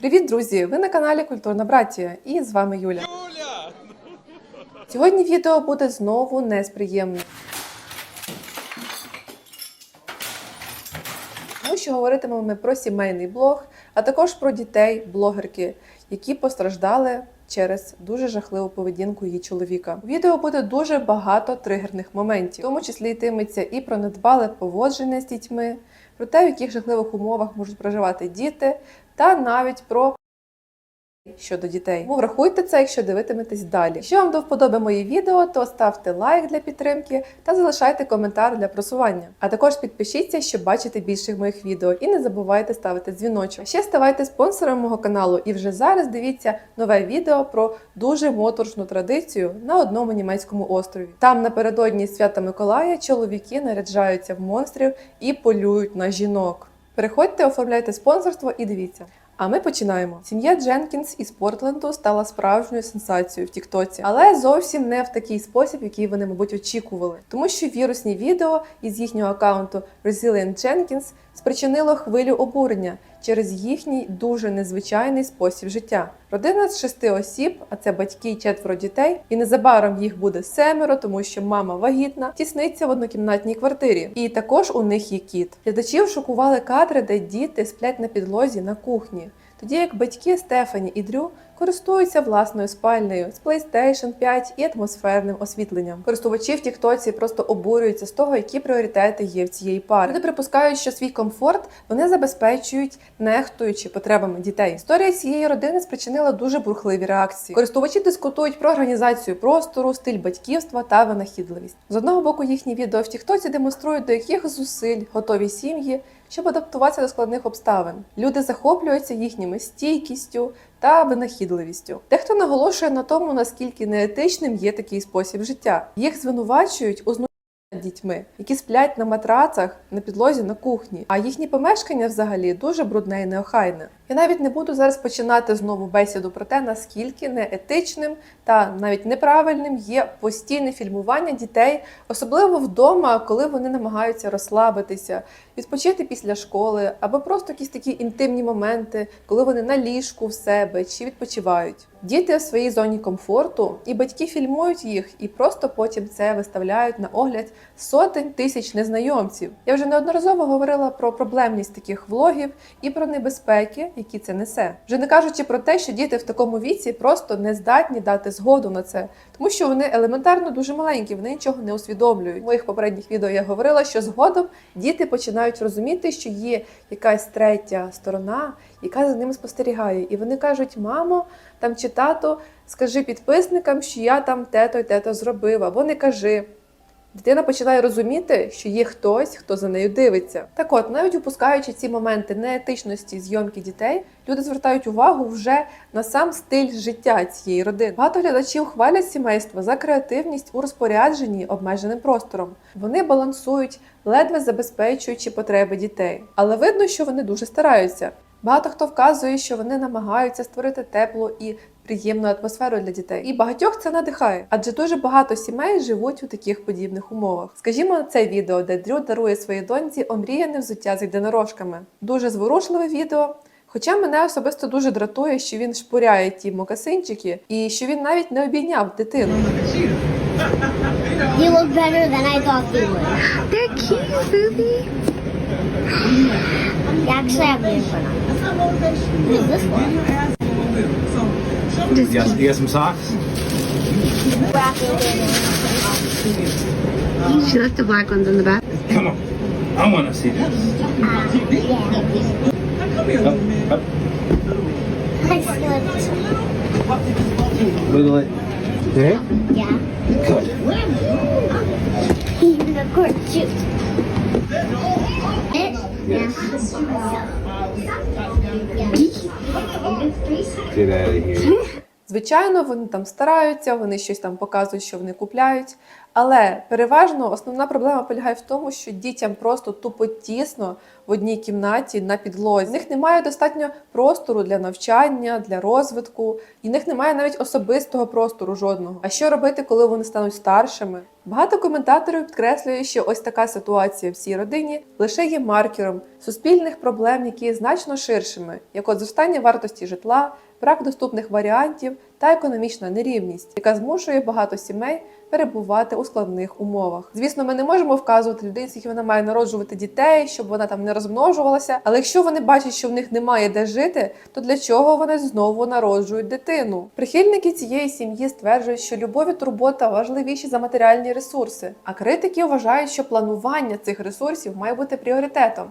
Привіт, друзі! Ви на каналі Культурна Братія і з вами Юля. Сьогодні відео буде знову не з приємним. Тому що говоритимемо ми про сімейний блог, а також про дітей, блогерки, які постраждали через дуже жахливу поведінку її чоловіка. У відео буде дуже багато тригерних моментів, в тому числі йтиметься і про недбале поводження з дітьми, про те, в яких жахливих умовах можуть проживати діти, та навіть про щодо дітей. Тому врахуйте це, якщо дивитиметесь далі. Якщо вам до вподоби мої відео, то ставте лайк для підтримки та залишайте коментар для просування. А також підпишіться, щоб бачити більших моїх відео, і не забувайте ставити дзвіночок. Ще ставайте спонсором мого каналу, і вже зараз дивіться нове відео про дуже моторшну традицію на одному німецькому острові. Там напередодні свята Миколая чоловіки наряджаються в монстрів і полюють на жінок. Переходьте, оформляйте спонсорство і дивіться. А ми починаємо. Сім'я Дженкінс із Портленду стала справжньою сенсацією в Тіктоці, але зовсім не в такий спосіб, який вони, мабуть, очікували. Тому що вірусні відео із їхнього аккаунту Resilient Jenkins спричинило хвилю обурення через їхній дуже незвичайний спосіб життя. Родина з шести осіб, а це батьки й четверо дітей, і незабаром їх буде семеро, тому що мама вагітна, тісниться в однокімнатній квартирі. І також у них є кіт. Глядачів шокували кадри, де діти сплять на підлозі на кухні. Тоді як батьки Стефані і Дрю користуються власною спальнею з PlayStation 5 і атмосферним освітленням. Користувачі в Тіктоці просто обурюються з того, які пріоритети є в цієї пари. Вони припускають, що свій комфорт вони забезпечують, нехтуючи потребами дітей. Історія цієї родини спричинила дуже бурхливі реакції. Користувачі дискутують про організацію простору, стиль батьківства та винахідливість. З одного боку, їхні відео в Тіктоці демонструють, до яких зусиль готові сім'ї щоб адаптуватися до складних обставин. Люди захоплюються їхніми стійкістю та винахідливістю. Дехто наголошує на тому, наскільки неетичним є такий спосіб життя. Їх звинувачують у дітьми, які сплять на матрацах на підлозі на кухні, а їхні помешкання взагалі дуже брудне і неохайне. Я навіть не буду зараз починати знову бесіду про те, наскільки неетичним та навіть неправильним є постійне фільмування дітей, особливо вдома, коли вони намагаються розслабитися, відпочити після школи, або просто якісь такі інтимні моменти, коли вони на ліжку в себе чи відпочивають. Діти в своїй зоні комфорту, і батьки фільмують їх і просто потім це виставляють на огляд сотень тисяч незнайомців. Я вже неодноразово говорила про проблемність таких влогів і про небезпеки, які це несе. Вже не кажучи про те, що діти в такому віці просто не здатні дати згоду на це, тому що вони елементарно дуже маленькі, вони нічого не усвідомлюють. В моїх попередніх відео я говорила, що згодом діти починають розуміти, що є якась третя сторона, яка за ними спостерігає, і вони кажуть: мамо, там чи тато, скажи підписникам, що я там тето й тето зробив, або не кажи. Дитина починає розуміти, що є хтось, хто за нею дивиться. Так от, навіть упускаючи ці моменти неетичності зйомки дітей, люди звертають увагу вже на сам стиль життя цієї родини. Багато глядачів хвалять сімейство за креативність у розпорядженні обмеженим простором. Вони балансують, ледве забезпечуючи потреби дітей. Але видно, що вони дуже стараються. Багато хто вказує, що вони намагаються створити теплу і приємну атмосферу для дітей. І багатьох це надихає, адже дуже багато сімей живуть у таких подібних умовах. Скажімо, це відео, де Дрю дарує своїй доньці омріяне взуття з єдинорожками. Дуже зворушливе відео. Хоча мене особисто дуже дратує, що він шпуряє ті мокасинчики і що він навіть не обійняв дитину. You look better than I thought you would. They're cute. You actually have Who's this one? You got, you got some socks? She left the black ones in the back. Come on. I want to see this. Up, up. I slipped. Wiggle it. There? Yeah. Good. Court shoot. Yes. Yeah. Звичайно, вони там стараються, вони щось там показують, що вони купляють. Але переважно основна проблема полягає в тому, що дітям просто тупо тісно в одній кімнаті на підлозі. В них немає достатньо простору для навчання, для розвитку, і в них немає навіть особистого простору жодного. А що робити, коли вони стануть старшими? Багато коментаторів підкреслює, що ось така ситуація в цій родині лише є маркером суспільних проблем, які є значно ширшими, як от зростання вартості житла, брак доступних варіантів та економічна нерівність, яка змушує багато сімей перебувати у складних умовах. Звісно, ми не можемо вказувати людині, скільки вона має народжувати дітей, щоб вона там не розмножувалася. Але якщо вони бачать, що в них немає де жити, то для чого вони знову народжують дитину? Прихильники цієї сім'ї стверджують, що любов і турбота важливіші за матеріальні ресурси. А критики вважають, що планування цих ресурсів має бути пріоритетом.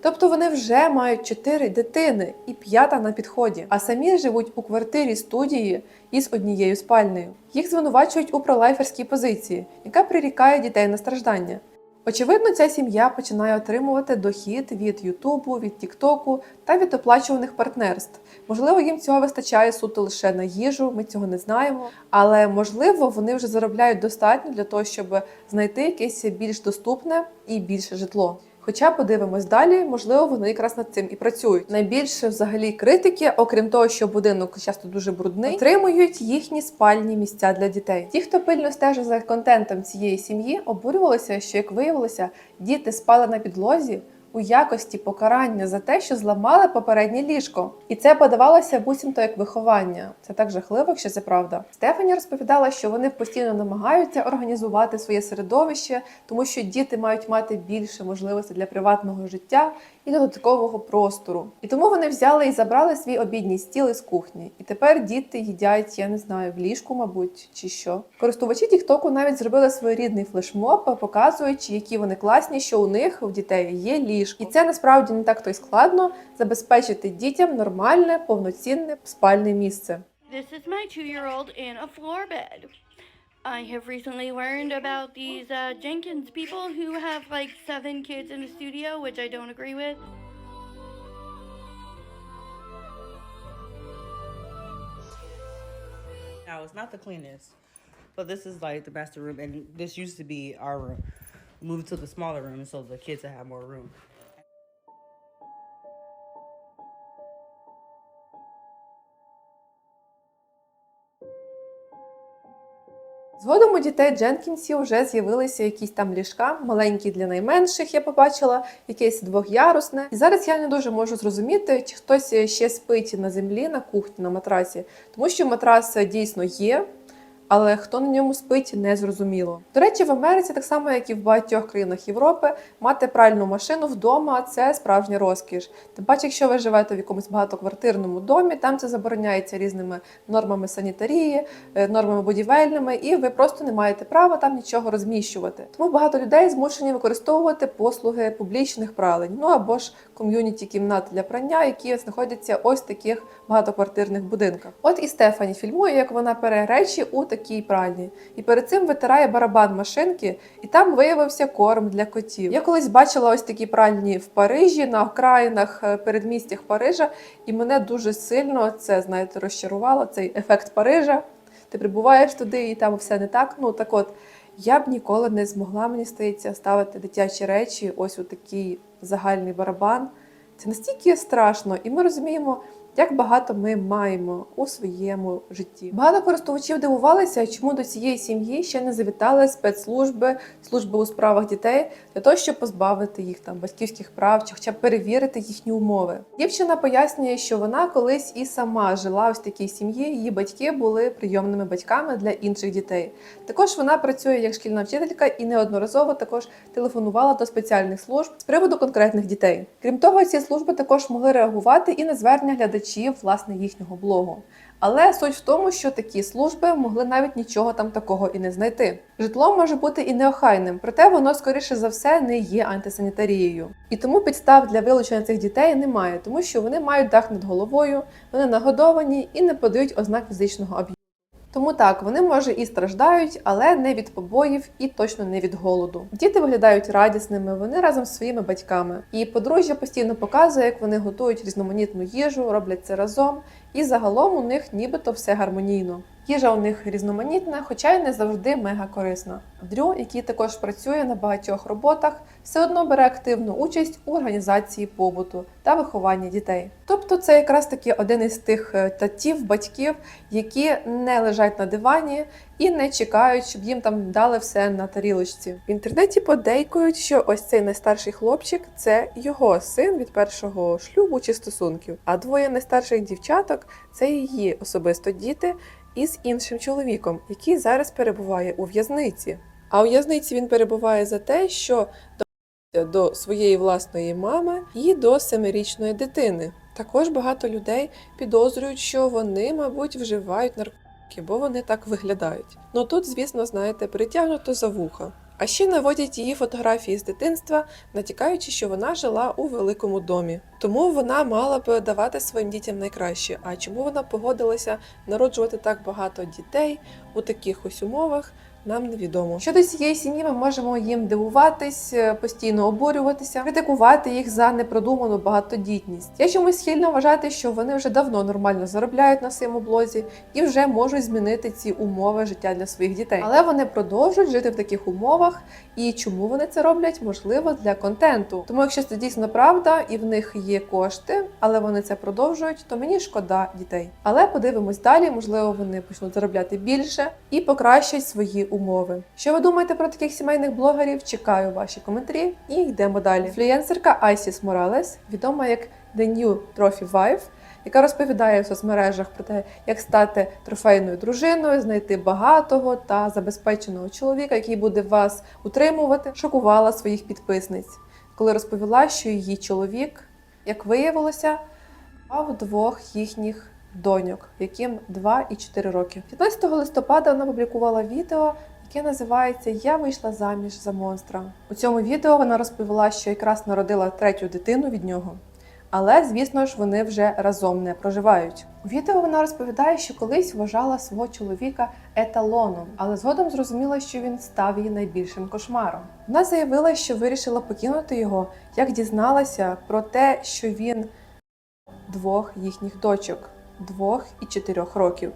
Тобто вони вже мають чотири дитини і п'ята на підході, а самі живуть у квартирі студії із однією спальнею. Їх звинувачують у пролайферській позиції, яка прирікає дітей на страждання. Очевидно, ця сім'я починає отримувати дохід від Ютубу, від Тіктоку та від оплачуваних партнерств. Можливо, їм цього вистачає суто лише на їжу, ми цього не знаємо. Але можливо, вони вже заробляють достатньо для того, щоб знайти якесь більш доступне і більше житло. Хоча подивимось далі, можливо, вони якраз над цим і працюють. Найбільше взагалі критики, окрім того, що будинок часто дуже брудний, отримують їхні спальні місця для дітей. Ті, хто пильно стежив за контентом цієї сім'ї, обурювалися, що як виявилося, діти спали на підлозі. У якості покарання за те, що зламали попереднє ліжко, і це подавалося буцімто як виховання. Це так жахливо, якщо це правда. Стефані розповідала, що вони постійно намагаються організувати своє середовище, тому що діти мають мати більше можливостей для приватного життя і додаткового простору. І тому вони взяли і забрали свій обідній стіл із кухні. І тепер діти їдять, я не знаю, в ліжку, мабуть, чи що. Користувачі Тіктоку навіть зробили своєрідний флешмоб, показуючи, які вони класні, що у них у дітей є ліжко. І це насправді не так то й складно забезпечити дітям нормальне, повноцінне спальне місце. This is my two year old in a floor bed. I have recently learned about these uh, Jenkins people who have like seven kids in a studio, which I don't agree with. Now it's not the cleanest, but this is like the master room, and this used to be our room. Moved to the smaller room so the kids would have more room. Згодом у дітей Дженкінсів вже з'явилися якісь там ліжка, маленькі для найменших, я побачила, якесь двохярусне. І зараз я не дуже можу зрозуміти, чи хтось ще спить на землі на кухні на матрасі, тому що матрас дійсно є. Але хто на ньому спить, не зрозуміло. До речі, в Америці, так само як і в багатьох країнах Європи, мати пральну машину вдома це справжня розкіш. Тим паче, якщо ви живете в якомусь багатоквартирному домі, там це забороняється різними нормами санітарії, е, нормами будівельними, і ви просто не маєте права там нічого розміщувати. Тому багато людей змушені використовувати послуги публічних пралень, ну або ж ком'юніті кімнат для прання, які знаходяться ось в таких багатоквартирних будинках. От і Стефані фільмує, як вона пере речі у такій пральні, і перед цим витирає барабан машинки, і там виявився корм для котів. Я колись бачила ось такі пральні в Парижі на окраїнах е, передмістях Парижа, і мене дуже сильно це знаєте розчарувало цей ефект Парижа. Ти прибуваєш туди, і там все не так. Ну так от. Я б ніколи не змогла, мені здається, ставити дитячі речі, ось у такий загальний барабан. Це настільки страшно, і ми розуміємо, як багато ми маємо у своєму житті. Багато користувачів дивувалися, чому до цієї сім'ї ще не завітали спецслужби, служби у справах дітей для того, щоб позбавити їх там батьківських прав чи хоча б перевірити їхні умови. Дівчина пояснює, що вона колись і сама жила в такій сім'ї. Її батьки були прийомними батьками для інших дітей. Також вона працює як шкільна вчителька і неодноразово також телефонувала до спеціальних служб з приводу конкретних дітей. Крім того, ці служби також могли реагувати і на звернення глядачів власне їхнього блогу. Але суть в тому, що такі служби могли навіть нічого там такого і не знайти. Житло може бути і неохайним, проте воно скоріше за все не є антисанітарією. І тому підстав для вилучення цих дітей немає, тому що вони мають дах над головою, вони нагодовані і не подають ознак фізичного аб'юзу. Тому так, вони може і страждають, але не від побоїв і точно не від голоду. Діти виглядають радісними, вони разом з своїми батьками. І подружжя постійно показує, як вони готують різноманітну їжу, роблять це разом, і загалом у них нібито все гармонійно. Їжа у них різноманітна, хоча й не завжди мега корисна. Дрю, який також працює на багатьох роботах, все одно бере активну участь у організації побуту та вихованні дітей. Тобто, це якраз таки один із тих е, татів, батьків, які не лежать на дивані і не чекають, щоб їм там дали все на тарілочці. В інтернеті подейкують, що ось цей найстарший хлопчик це його син від першого шлюбу чи стосунків, а двоє найстарших дівчаток це її особисто діти із іншим чоловіком, який зараз перебуває у в'язниці. А у в'язниці він перебуває за те, що до своєї власної мами і до семирічної дитини. Також багато людей підозрюють, що вони, мабуть, вживають наркотики, бо вони так виглядають. Ну тут, звісно, знаєте, притягнуто за вуха. А ще наводять її фотографії з дитинства, натякаючи, що вона жила у великому домі. Тому вона мала б давати своїм дітям найкраще. А чому вона погодилася народжувати так багато дітей у таких ось умовах? Нам невідомо. Щодо цієї сім'ї, ми можемо їм дивуватись, е, постійно обурюватися, критикувати їх за непродуману багатодітність. Я чомусь схильно вважати, що вони вже давно нормально заробляють на своєму блозі і вже можуть змінити ці умови життя для своїх дітей. Але вони продовжують жити в таких умовах. І чому вони це роблять? Можливо, для контенту. Тому, якщо це дійсно правда, і в них є кошти, але вони це продовжують, то мені шкода дітей. Але подивимось далі, можливо, вони почнуть заробляти більше і покращать свої умови. Що ви думаєте про таких сімейних блогерів? Чекаю ваші коментарі і йдемо далі. Флюєнсерка Айсіс Моралес, відома як The New Trophy Wife, яка розповідає в соцмережах про те, як стати трофейною дружиною, знайти багатого та забезпеченого чоловіка, який буде вас утримувати, шокувала своїх підписниць, коли розповіла, що її чоловік, як виявилося, мав двох їхніх доньок, яким 2 і 4 роки. 15 листопада вона публікувала відео. Яке називається Я вийшла заміж за монстра. У цьому відео вона розповіла, що якраз народила третю дитину від нього. Але, звісно ж, вони вже разом не проживають. У відео вона розповідає, що колись вважала свого чоловіка еталоном, але згодом зрозуміла, що він став її найбільшим кошмаром. Вона заявила, що вирішила покинути його, як дізналася про те, що він двох їхніх дочок двох і чотирьох років.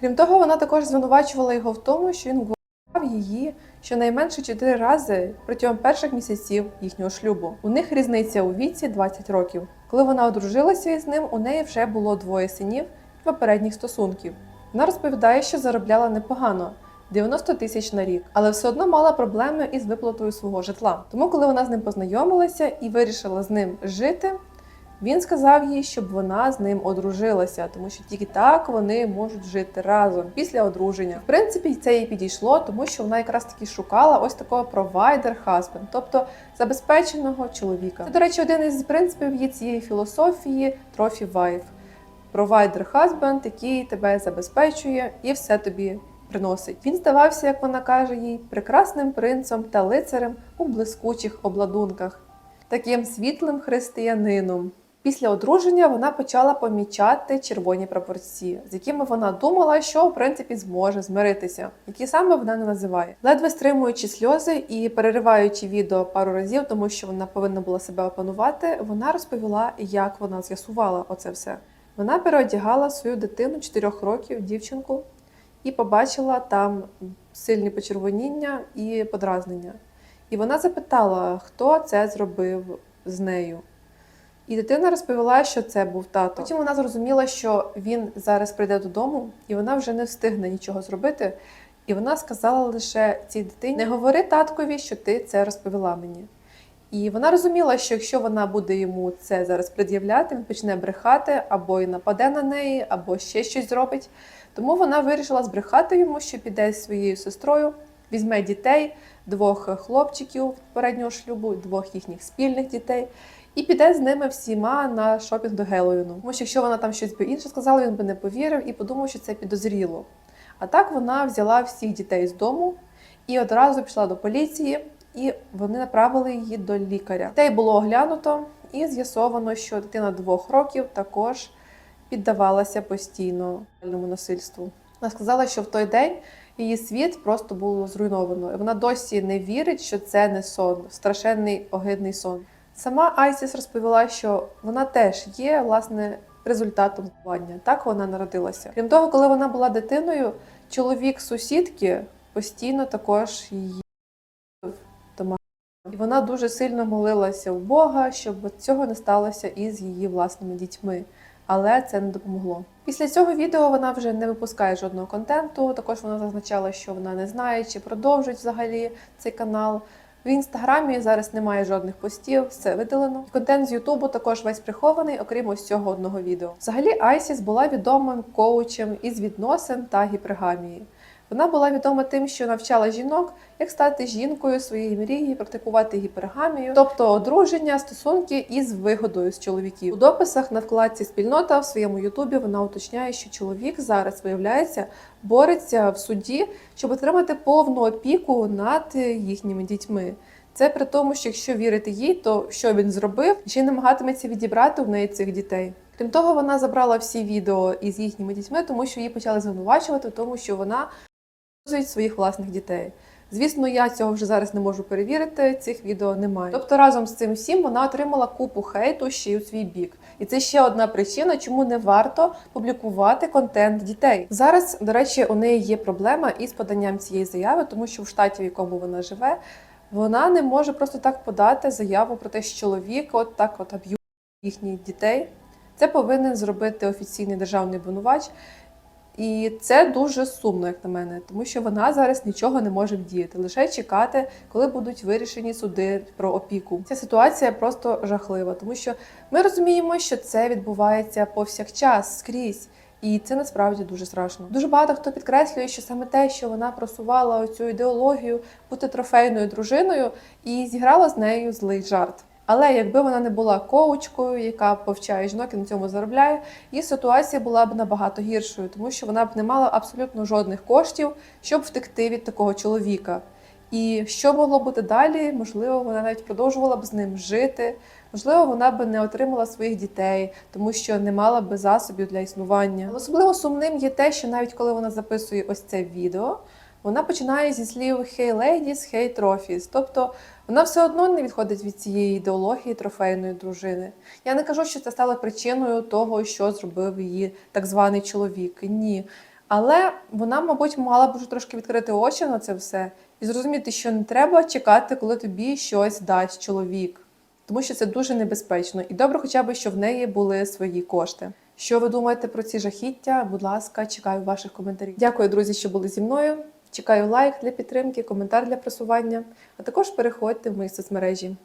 Крім того, вона також звинувачувала його в тому, що він гвалтував її щонайменше чотири рази протягом перших місяців їхнього шлюбу. У них різниця у віці 20 років. Коли вона одружилася із ним, у неї вже було двоє синів і попередніх стосунків. Вона розповідає, що заробляла непогано. 90 тисяч на рік, але все одно мала проблеми із виплатою свого житла. Тому, коли вона з ним познайомилася і вирішила з ним жити, він сказав їй, щоб вона з ним одружилася, тому що тільки так вони можуть жити разом після одруження. В принципі, це їй підійшло, тому що вона якраз таки шукала ось такого провайдер husband, тобто забезпеченого чоловіка. Це, до речі, один із принципів її цієї філософії трофі вайф. Провайдер husband, який тебе забезпечує і все тобі приносить. Він здавався, як вона каже їй, прекрасним принцем та лицарем у блискучих обладунках, таким світлим християнином. Після одруження вона почала помічати червоні прапорці, з якими вона думала, що в принципі зможе змиритися, які саме вона не називає, ледве стримуючи сльози і перериваючи відео пару разів, тому що вона повинна була себе опанувати. Вона розповіла, як вона з'ясувала оце все. Вона переодягала свою дитину 4 років, дівчинку, і побачила там сильні почервоніння і подразнення. І вона запитала, хто це зробив з нею. І дитина розповіла, що це був тато. Потім вона зрозуміла, що він зараз прийде додому, і вона вже не встигне нічого зробити. І вона сказала лише цій дитині: не говори таткові, що ти це розповіла мені. І вона розуміла, що якщо вона буде йому це зараз пред'являти, він почне брехати або й нападе на неї, або ще щось зробить. Тому вона вирішила збрехати йому, що піде зі своєю сестрою, візьме дітей, двох хлопчиків попереднього шлюбу, двох їхніх спільних дітей, і піде з ними всіма на шопінг до Геловіну. Тому що якщо вона там щось би інше сказала, він би не повірив і подумав, що це підозріло. А так вона взяла всіх дітей з дому і одразу пішла до поліції, і вони направили її до лікаря. Дітей було оглянуто і з'ясовано, що дитина двох років також піддавалася постійно насильству. Вона сказала, що в той день її світ просто було зруйновано. І вона досі не вірить, що це не сон, страшенний огидний сон. Сама Айсіс розповіла, що вона теж є власне результатом зловживання. Так вона народилася. Крім того, коли вона була дитиною, чоловік сусідки постійно також її домагався. І вона дуже сильно молилася в Бога, щоб цього не сталося із її власними дітьми. Але це не допомогло. Після цього відео вона вже не випускає жодного контенту. Також вона зазначала, що вона не знає, чи продовжить взагалі цей канал. В інстаграмі зараз немає жодних постів, все видалено. Контент з Ютубу також весь прихований, окрім ось цього одного відео. Взагалі, Айсіс була відомим коучем із відносин та гіпергамії. Вона була відома тим, що навчала жінок, як стати жінкою своєї мрії, практикувати гіпергамію, тобто одруження, стосунки із вигодою з чоловіків. У дописах на вкладці спільнота в своєму Ютубі вона уточняє, що чоловік зараз виявляється бореться в суді, щоб отримати повну опіку над їхніми дітьми. Це при тому, що якщо вірити їй, то що він зробив, ще й намагатиметься відібрати в неї цих дітей. Крім того, вона забрала всі відео із їхніми дітьми, тому що її почали звинувачувати, тому що вона своїх власних дітей. Звісно, я цього вже зараз не можу перевірити. Цих відео немає. Тобто, разом з цим всім вона отримала купу хейту ще й у свій бік. І це ще одна причина, чому не варто публікувати контент дітей. Зараз, до речі, у неї є проблема із поданням цієї заяви, тому що в штаті, в якому вона живе, вона не може просто так подати заяву про те, що чоловік от так от аб'ює їхніх дітей. Це повинен зробити офіційний державний обвинувач. І це дуже сумно, як на мене, тому що вона зараз нічого не може вдіяти, лише чекати, коли будуть вирішені суди про опіку. Ця ситуація просто жахлива, тому що ми розуміємо, що це відбувається повсякчас скрізь. І це насправді дуже страшно. Дуже багато хто підкреслює, що саме те, що вона просувала оцю ідеологію бути трофейною дружиною, і зіграла з нею злий жарт. Але якби вона не була коучкою, яка повчає жінок і на цьому заробляє, її ситуація була б набагато гіршою, тому що вона б не мала абсолютно жодних коштів, щоб втекти від такого чоловіка. І що могло бути далі? Можливо, вона навіть продовжувала б з ним жити. Можливо, вона б не отримала своїх дітей, тому що не мала б засобів для існування. Особливо сумним є те, що навіть коли вона записує ось це відео, вона починає зі слів «Hey ladies, hey trophies», тобто вона все одно не відходить від цієї ідеології трофейної дружини. Я не кажу, що це стало причиною того, що зробив її так званий чоловік. Ні. Але вона, мабуть, мала б вже трошки відкрити очі на це все і зрозуміти, що не треба чекати, коли тобі щось дасть чоловік. Тому що це дуже небезпечно. І добре, хоча б, що в неї були свої кошти. Що ви думаєте про ці жахіття? Будь ласка, чекаю ваших коментарів. Дякую, друзі, що були зі мною. Чекаю лайк для підтримки, коментар для просування, а також переходьте в мої соцмережі.